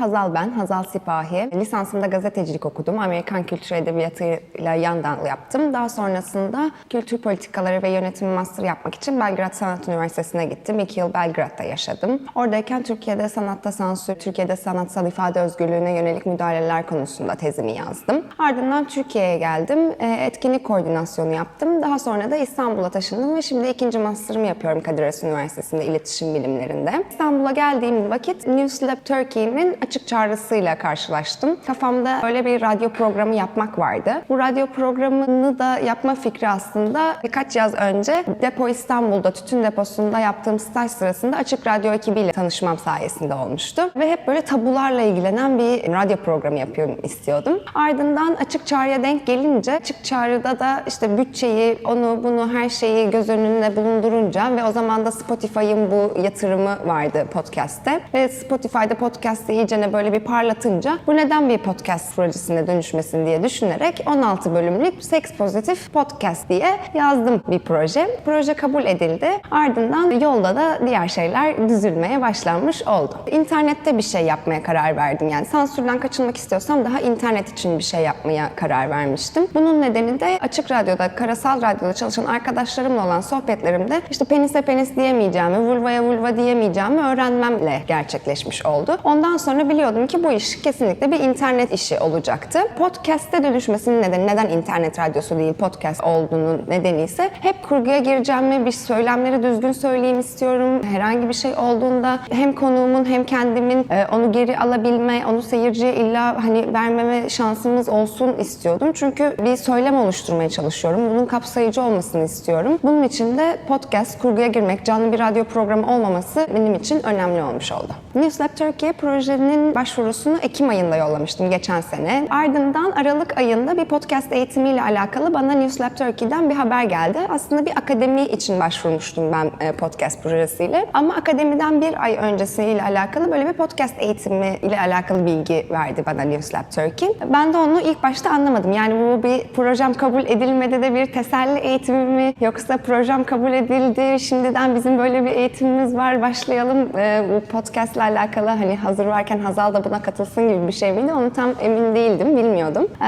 Hazal ben, Hazal Sipahi. Lisansımda gazetecilik okudum. Amerikan kültür edebiyatıyla yandan yaptım. Daha sonrasında kültür politikaları ve yönetimi master yapmak için Belgrad Sanat Üniversitesi'ne gittim. İki yıl Belgrad'da yaşadım. Oradayken Türkiye'de sanatta sansür, Türkiye'de sanatsal ifade özgürlüğüne yönelik müdahaleler konusunda tezimi yazdım. Ardından Türkiye'ye geldim. E, Etkinlik koordinasyonu yaptım. Daha sonra da İstanbul'a taşındım ve şimdi ikinci master'ımı yapıyorum Kadir Has Üniversitesi'nde iletişim bilimlerinde. İstanbul'a geldiğim vakit Newslab Turkey'nin açık çağrısıyla karşılaştım. Kafamda öyle bir radyo programı yapmak vardı. Bu radyo programını da yapma fikri aslında birkaç yaz önce Depo İstanbul'da tütün deposunda yaptığım staj sırasında Açık Radyo ekibiyle tanışmam sayesinde olmuştu. Ve hep böyle tabularla ilgilenen bir radyo programı yapıyorum istiyordum. Ardından Açık Çağrı'ya denk gelince Açık Çağrı'da da işte bütçeyi, onu bunu her şeyi göz önünde bulundurunca ve o zaman da Spotify'ın bu yatırımı vardı podcast'te. Ve Spotify'da podcast'ı iyicene böyle bir parlatınca bu neden bir podcast projesine dönüşmesin diye düşünerek 16 bölümlük Sex Pozitif Podcast diye yazdım bir proje. Proje kabul edildi. Ardından yolda da diğer şeyler düzülmeye başlanmış oldu. İnternette bir şey yapmaya karar verdim. Yani sansürden kaçınmak istiyorsam daha internet için bir şey yapmaya karar vermiştim. Bunun nedeni de Açık Radyo'da, Karasal Radyo'da çalışan arkadaşlarımla olan sohbetlerimde işte penise penis diyemeyeceğimi, vulvaya vulva diyemeyeceğimi öğrenmemle gerçekleşmiş oldu. Ondan sonra biliyordum ki bu iş kesinlikle bir internet işi olacaktı. Podcast'e dönüşmesinin nedeni neden internet radyosu değil podcast olduğunun nedeni ise hep kurguya gireceğimi, bir söylemleri düzgün söyleyeyim istiyorum. Herhangi bir şey olduğunda hem konuğumun hem kendimin e, onu geri alabilme, onu seyirciye illa hani vermeme şansımız olsun istiyordum. Çünkü bir söylem oluşturmaya çalışıyorum. Bunun kapsayıcı olmasını istiyorum. Bunun için de podcast, kurguya girmek, canlı bir radyo programı olmaması benim için önemli olmuş oldu. Newslab Turkey projenin başvurusunu Ekim ayında yollamıştım geçen sene. Ardından Aralık ayında bir podcast eğitimiyle alakalı bana Newslab Turkey'den bir haber geldi. Aslında bir akademi için başvurmuştum ben e, podcast projesiyle. Ama akademiden bir ay öncesiyle alakalı böyle bir podcast eğitimi ile alakalı bilgi verdi bana Newslab Turkey. Ben de onu ilk başta anlamadım. Yani bu bir projem kabul edilmedi de bir teselli eğitimi mi yoksa projem kabul edildi şimdiden bizim böyle bir eğitimimiz var başlayalım e, bu podcast ile alakalı hani hazır varken Hazal da buna katılsın gibi bir şey miydi onu tam emin değildim bilmiyordum. E,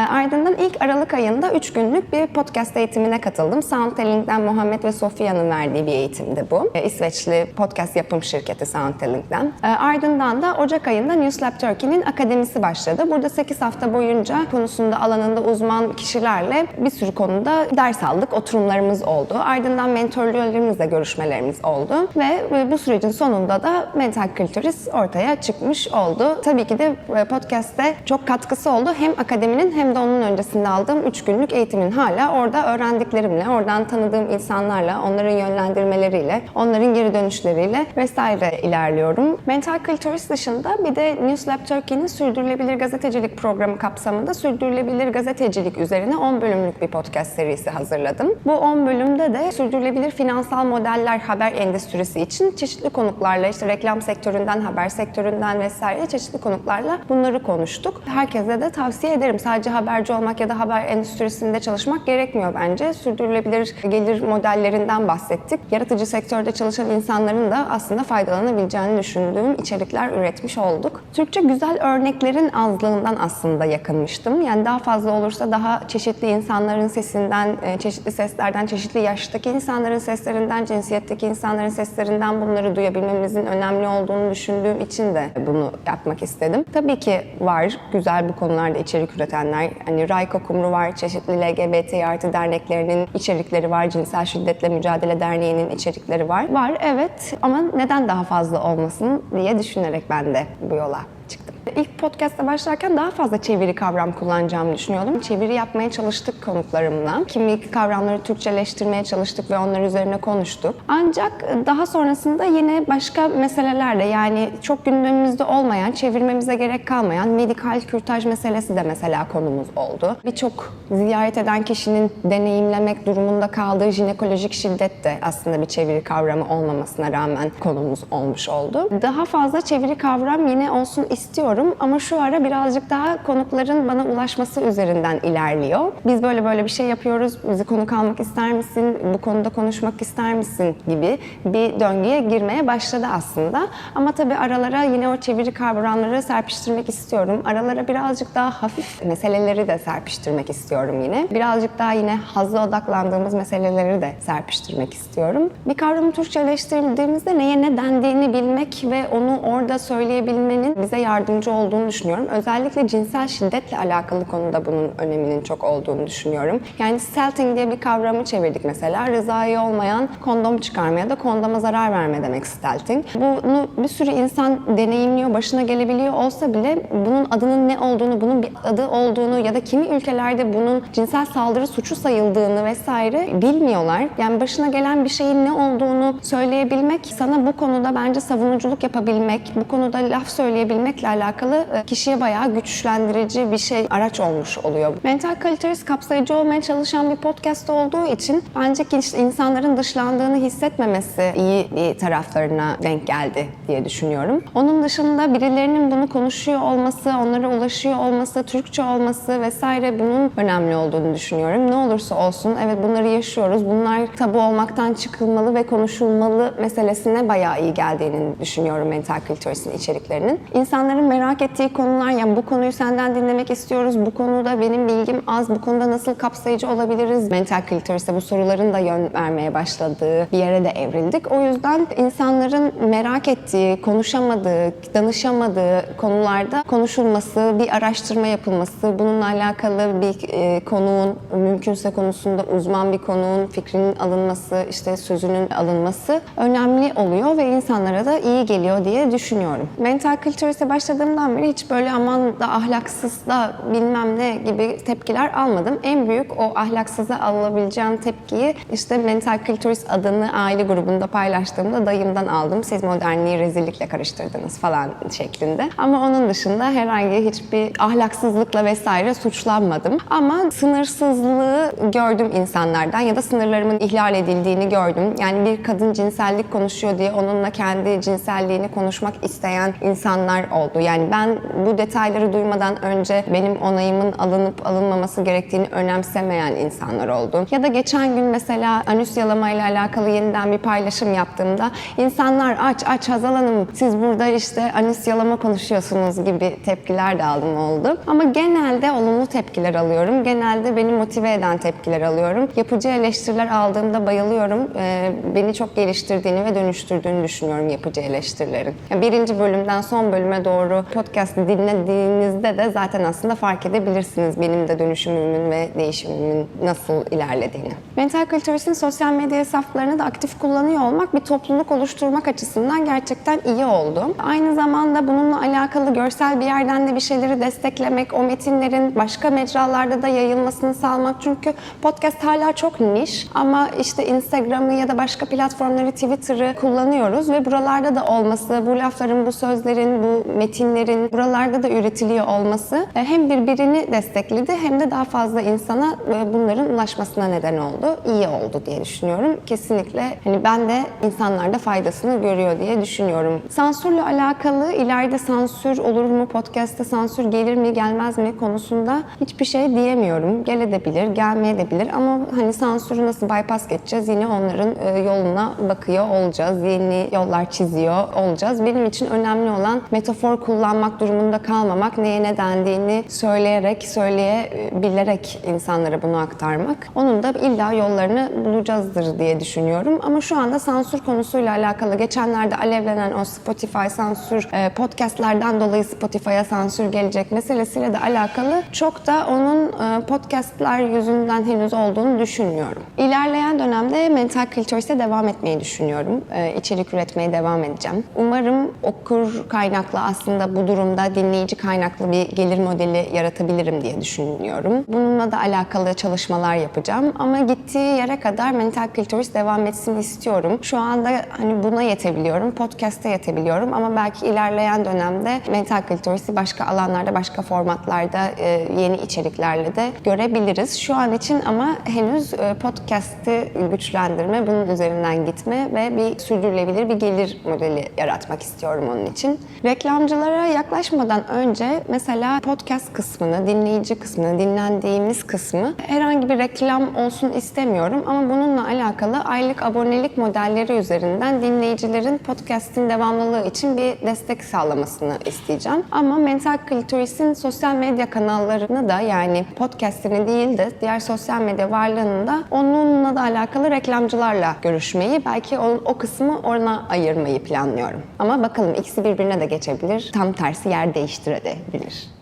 ardından ilk Aralık ayında 3 günlük bir podcast eğitimine katıldım. Soundtelling'den Muhammed ve Sofia'nın verdiği bir eğitimdi bu. E, İsveçli podcast yapım şirketi Soundtelling'den. E, ardından da Ocak ayında Newslab Turkey'nin akademisi başladı. Burada 8 hafta boyunca konusunda alanında uzman kişilerle bir sürü konuda ders aldık, oturumlarımız oldu. Ardından mentörlerimizle görüşmelerimiz oldu ve e, bu sürecin sonunda da Mental Kültürist ortaya çıkmış oldu. Tabii ki de podcast'te çok katkısı oldu. Hem akademinin hem de onun öncesinde aldığım 3 günlük eğitimin hala orada öğrendiklerimle, oradan tanıdığım insanlarla, onların yönlendirmeleriyle, onların geri dönüşleriyle vesaire ilerliyorum. Mental Kültürist dışında bir de Newslab Turkey'nin sürdürülebilir gazetecilik programı kapsamında sürdürülebilir gazetecilik üzerine 10 bölümlük bir podcast serisi hazırladım. Bu 10 bölümde de sürdürülebilir finansal modeller haber endüstrisi için çeşitli konuklarla işte reklam sektöründen, haber sektöründen vesaire çeşitli konuklarla bunları konuştuk. Herkese de tavsiye ederim. Sadece haberci olmak ya da haber endüstrisinde çalışmak gerekmiyor bence. Sürdürülebilir gelir modellerinden bahsettik. Yaratıcı sektörde çalışan insanların da aslında faydalanabileceğini düşündüğüm içerikler üretmiş olduk. Türkçe güzel örneklerin azlığından aslında yakınmıştım. Yani daha fazla olursa daha çeşitli insanların sesinden, e, çeşitli seslerden, çeşitli yaştaki insanların seslerinden, cinsiyetteki insanların seslerinden bunları duyabilmemizin önemli olduğunu düşündüğüm için de bunu yapmak istedim. Tabii ki var güzel bu konularda içerik üretenler. Hani Rayko Kumru var, çeşitli LGBT artı derneklerinin içerikleri var, Cinsel Şiddetle Mücadele Derneği'nin içerikleri var. Var evet ama neden daha fazla olmasın diye düşünerek ben de bu yola çıktım. İlk podcast'a başlarken daha fazla çeviri kavram kullanacağımı düşünüyordum. Çeviri yapmaya çalıştık konuklarımla. Kimi kavramları Türkçeleştirmeye çalıştık ve onlar üzerine konuştuk. Ancak daha sonrasında yine başka meselelerle yani çok gündemimizde olmayan, çevirmemize gerek kalmayan medikal kürtaj meselesi de mesela konumuz oldu. Birçok ziyaret eden kişinin deneyimlemek durumunda kaldığı jinekolojik şiddet de aslında bir çeviri kavramı olmamasına rağmen konumuz olmuş oldu. Daha fazla çeviri kavram yine olsun istiyorum istiyorum ama şu ara birazcık daha konukların bana ulaşması üzerinden ilerliyor. Biz böyle böyle bir şey yapıyoruz, bizi konuk almak ister misin, bu konuda konuşmak ister misin gibi bir döngüye girmeye başladı aslında. Ama tabii aralara yine o çeviri kavramları serpiştirmek istiyorum. Aralara birazcık daha hafif meseleleri de serpiştirmek istiyorum yine. Birazcık daha yine hazza odaklandığımız meseleleri de serpiştirmek istiyorum. Bir kavramı Türkçeleştirdiğimizde neye ne dendiğini bilmek ve onu orada söyleyebilmenin bize yardımcı olduğunu düşünüyorum. Özellikle cinsel şiddetle alakalı konuda bunun öneminin çok olduğunu düşünüyorum. Yani selting diye bir kavramı çevirdik mesela. Rızayı olmayan kondom çıkarma ya da kondoma zarar verme demek selting. Bunu bir sürü insan deneyimliyor, başına gelebiliyor olsa bile bunun adının ne olduğunu, bunun bir adı olduğunu ya da kimi ülkelerde bunun cinsel saldırı suçu sayıldığını vesaire bilmiyorlar. Yani başına gelen bir şeyin ne olduğunu söyleyebilmek sana bu konuda bence savunuculuk yapabilmek, bu konuda laf söyleyebilmekle alakalı e, kişiye bayağı güçlendirici bir şey araç olmuş oluyor. Mental kalitesi kapsayıcı olmaya çalışan bir podcast olduğu için bence ki insanların dışlandığını hissetmemesi iyi bir taraflarına denk geldi diye düşünüyorum. Onun dışında birilerinin bunu konuşuyor olması, onlara ulaşıyor olması, Türkçe olması vesaire bunun önemli olduğunu düşünüyorum. Ne olursa olsun evet bunları yaşıyoruz. Bunlar tabu olmaktan çıkılmalı ve konuşulmalı meselesine bayağı iyi geldiğini düşünüyorum mental kültürsün içeriklerinin. İnsanların merak ettiği konular yani bu konuyu senden dinlemek istiyoruz. Bu konuda benim bilgim az. Bu konuda nasıl kapsayıcı olabiliriz? Mental kültürse bu soruların da yön vermeye başladığı bir yere de evrildik. O yüzden insanların merak ettiği, konuşamadığı, danışamadığı konularda konuşulması, bir araştırma yapılması, bununla alakalı bir e, konuğun mümkünse konusunda uzman bir konuğun fikrinin alınması, işte sözünün alınması önemli oluyor ve insanlara da iyi geliyor diye düşünüyorum. Mental kültürse başladığımdan beri hiç böyle aman da ahlaksız da bilmem ne gibi tepkiler almadım. En büyük o ahlaksıza alabileceğim tepkiyi işte mental kültürist adını aile grubunda paylaştığımda dayımdan aldım. Siz modernliği rezillikle karıştırdınız falan şeklinde. Ama onun dışında herhangi hiçbir ahlaksızlıkla vesaire suçlanmadım. Ama sınırsızlığı gördüm insanlardan ya da sınırlarımın ihlal edildiğini gördüm. Yani bir kadın cinsellik konuşuyor diye onunla kendi cinselliğini konuşmak isteyen insanlar oldu. Yani ben bu detayları duymadan önce benim onayımın alınıp alınmaması gerektiğini önemsemeyen insanlar oldu. Ya da geçen gün mesela anüs yalamayla alakalı yeniden bir paylaşım yaptığımda insanlar aç aç Hazal Hanım siz burada işte anüs yalama konuşuyorsunuz gibi tepkiler de aldım oldu. Ama genelde olumlu tepkiler alıyorum. Genelde beni motive eden tepkiler alıyorum. Yapıcı eleştiriler aldığımda bayılıyorum. Ee, beni çok geliştirdiğini ve dönüştürdüğünü düşünüyorum yapıcı eleştirilerin. Yani birinci bölümden son bölüme doğru podcast'ı dinlediğinizde de zaten aslında fark edebilirsiniz benim de dönüşümümün ve değişimimin nasıl ilerlediğini. Mental Kültürist'in sosyal medya hesaplarını da aktif kullanıyor olmak bir topluluk oluşturmak açısından gerçekten iyi oldu. Aynı zamanda bununla alakalı görsel bir yerden de bir şeyleri desteklemek, o metinlerin başka mecralarda da yayılmasını sağlamak. Çünkü podcast hala çok niş ama işte Instagram'ı ya da başka platformları, Twitter'ı kullanıyoruz ve buralarda da olması, bu lafların, bu sözlerin, bu metinlerin buralarda da üretiliyor olması e, hem birbirini destekledi hem de daha fazla insana e, bunların ulaşmasına neden oldu. İyi oldu diye düşünüyorum. Kesinlikle hani ben de insanlarda faydasını görüyor diye düşünüyorum. Sansürle alakalı ileride sansür olur mu, podcast'te sansür gelir mi, gelmez mi konusunda hiçbir şey diyemiyorum. Gelebilir, gelmeyebilir ama hani sansürü nasıl bypass geçeceğiz yine onların e, yoluna bakıyor olacağız. Yeni yollar çiziyor olacağız. Benim için önemli olan metafor kullanmak durumunda kalmamak, neye ne dendiğini söyleyerek, söyleyebilerek insanlara bunu aktarmak. Onun da illa yollarını bulacağızdır diye düşünüyorum. Ama şu anda sansür konusuyla alakalı geçenlerde alevlenen o Spotify sansür e, podcastlerden dolayı Spotify'a sansür gelecek meselesiyle de alakalı çok da onun e, podcastler yüzünden henüz olduğunu düşünmüyorum. İlerleyen dönemde mental kültürse devam etmeyi düşünüyorum. E, içerik üretmeye devam edeceğim. Umarım okur kaynaklı aslında bu durumda dinleyici kaynaklı bir gelir modeli yaratabilirim diye düşünüyorum. Bununla da alakalı çalışmalar yapacağım ama gittiği yere kadar mental kültürist devam etsin istiyorum. Şu anda hani buna yetebiliyorum, podcast'te yetebiliyorum ama belki ilerleyen dönemde mental kültürisi başka alanlarda, başka formatlarda e, yeni içeriklerle de görebiliriz. Şu an için ama henüz e, podcast'i güçlendirme, bunun üzerinden gitme ve bir sürdürülebilir bir gelir modeli yaratmak istiyorum onun için. Reklamcılara yaklaşmadan önce mesela podcast kısmını, dinleyici kısmını, dinlendiğimiz kısmı herhangi bir reklam olsun istemiyorum ama bununla alakalı aylık abonelik modelleri üzerinden dinleyicilerin podcast'in devamlılığı için bir destek sağlamasını isteyeceğim. Ama Mental Klitoris'in sosyal medya kanallarını da yani podcast'ini değil de diğer sosyal medya varlığını da onunla da alakalı reklamcılarla görüşmeyi belki o, o kısmı ona ayırmayı planlıyorum. Ama bakalım ikisi birbirine de geçebilir. Tam tersi yer değiştirebilir.